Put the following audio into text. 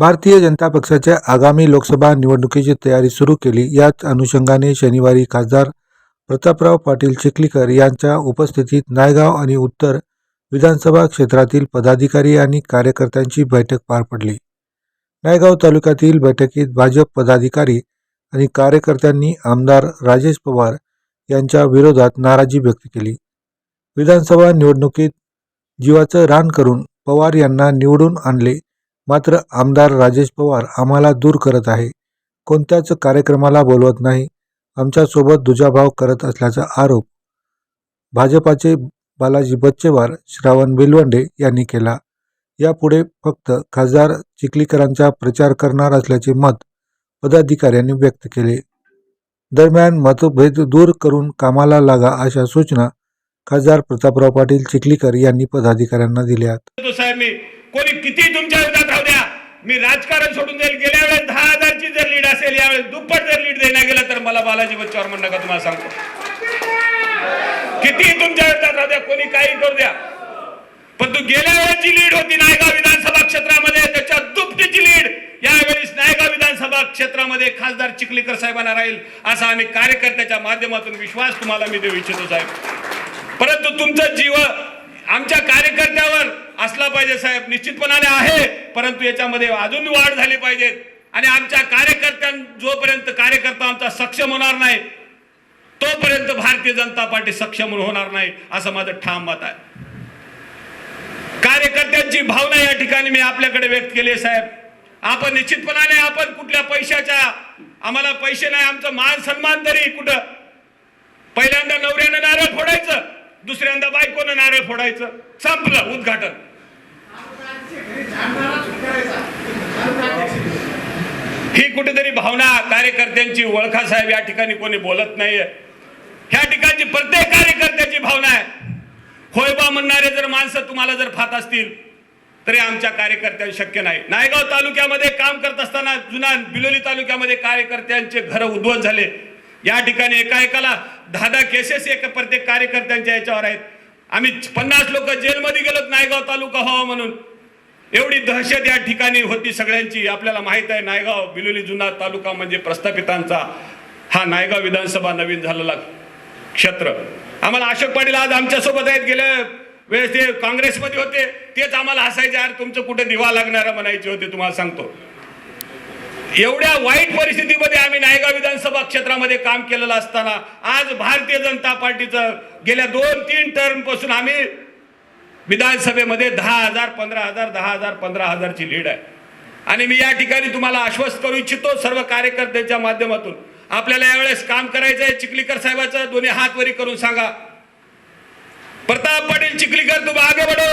भारतीय जनता पक्षाच्या आगामी लोकसभा निवडणुकीची तयारी सुरू केली. याच अनुषंगाने शनिवारी खासदार प्रतापराव पाटील चिखलीकर यांच्या उपस्थितीत नायगाव आणि उत्तर विधानसभा क्षेत्रातील पदाधिकारी आणि कार्यकर्त्यांची बैठक पार पडली. नायगाव तालुक्यातील बैठकीत भाजप पदाधिकारी आणि कार्यकर्त्यांनी आमदार राजेश पवार यांच्या विरोधात नाराजी व्यक्त केली. विधानसभा निवडणुकीत जीवाचं रान करून पवार यांना निवडून आणले. मात्र आमदार राजेश पवार आम्हाला दूर करत आहे. कोणत्याच कार्यक्रमाला बोलवत नाही. आमच्यासोबत दुजाभाव करत असल्याचा आरोप भाजपाचे बालाजी बच्चेवार श्रावण बिलवंडे यांनी केला. यापुढे फक्त खासदार चिखलीकरांचा प्रचार करणार असल्याचे मत पदाधिकाऱ्यांनी व्यक्त केले. दरम्यान मतभेद दूर करून कामाला लागा अशा सूचना खासदार प्रतापराव पाटील चिखलीकर यांनी पदाधिकाऱ्यांना दिल्यात. कोणी किती तुमच्या मी राजकारण सोडून जाईल. गेल्या वेळेस दहा हजारची जर लीड असेल यावेळेस दुप्पट जर लीड देण्यात गेलं तर मला बालाजी बच्चावर म्हणणं का तुम्हाला सांगतो किती तुमच्या विरोधात राहू द्या कोणी काही करू द्या. पण तू गेल्या वेळेची लीड होती नायगाव विधानसभा क्षेत्रामध्ये त्याच्या दुपटीची लीड. यावेळेस नायगाव विधानसभा क्षेत्रामध्ये खासदार चिखलीकर साहेबांना राहील असा आम्ही कार्यकर्त्याच्या माध्यमातून विश्वास तुम्हाला मी देऊ इच्छितो साहेब. परंतु तुमचं जीव आमच्या कार्यकर्त्यावर असला पाहिजे साहेब निश्चितपणाने आहे परंतु याच्यामध्ये अजून वाढ झाली पाहिजे. आणि आमच्या कार्यकर्त्यां जोपर्यंत कार्यकर्ता आमचा सक्षम होणार नाही तोपर्यंत भारतीय जनता पार्टी सक्षम होणार नाही असं माझं ठाम मत आहे. कार्यकर्त्यांची भावना या ठिकाणी मी आपल्याकडे व्यक्त केली आहे, साहेब. आपण निश्चितपणाने आपण कुठल्या पैशाच्या आम्हाला पैसे नाही आमचं मान सन्मान तरी कुठं? पहिल्यांदा नवऱ्यानं नारळ फोडायचं दुसऱ्यांदा बायकोनं नारळ फोडायचं. संपलं उद्घाटन. ही कुठेतरी भावना कार्यकर्त्यांची ओळखा साहेब या ठिकाणी कोणी बोलत नाहीये. ह्या ठिकाणची प्रत्येक कार्यकर्त्याची भावना आहे. होयबा म्हणणारे जर माणसं तुम्हाला जर फात असतील तरी आमच्या कार्यकर्त्यांना शक्य नाही. नायगाव तालुक्यामध्ये काम करत असताना जुना बिलोली तालुक्यामध्ये कार्यकर्त्यांचे घर उद्ध्वस्त झाले. या ठिकाणी एका एकाला दहा दहा केसेस एक प्रत्येक कार्यकर्त्यांच्या याच्यावर आहेत. आम्ही पन्नास लोक जेलमध्ये गेलोत नायगाव तालुका व्हावा म्हणून. एवढी दहशत या ठिकाणी होती सगळ्यांची. आपल्याला माहीत आहे नायगाव बिलोली जुना तालुका म्हणजे प्रस्थापितांचा हा नायगाव विधानसभा नवीन झालेला क्षेत्र. आम्हाला अशोक पाटील आज आमच्यासोबत आहेत. गेल्या वेळेस ते काँग्रेसमध्ये होते. तेच आम्हाला हसायचे यार तुमचं कुठे दिवा लागणारा म्हणायचे होते तुम्हाला सांगतो. एवढ्या वाईट परिस्थितीमध्ये आम्ही नायगाव विधानसभा क्षेत्रामध्ये काम केलेलं असताना आज भारतीय जनता पार्टीचं गेल्या दोन तीन टर्मपासून आम्ही विधानसभेमध्ये दहा हजार पंधरा हजार दहा हजार पंधरा हजारची लीड आहे. आणि मी या ठिकाणी तुम्हाला आश्वस्त करू इच्छितो सर्व कार्यकर्त्यांच्या माध्यमातून. आपल्याला यावेळेस काम करायचं आहे. चिखलीकर साहेबाचं दोन्ही हात वरी करून सांगा. प्रताप पाटील चिखलीकर तुम्ही आगे बढ़ो.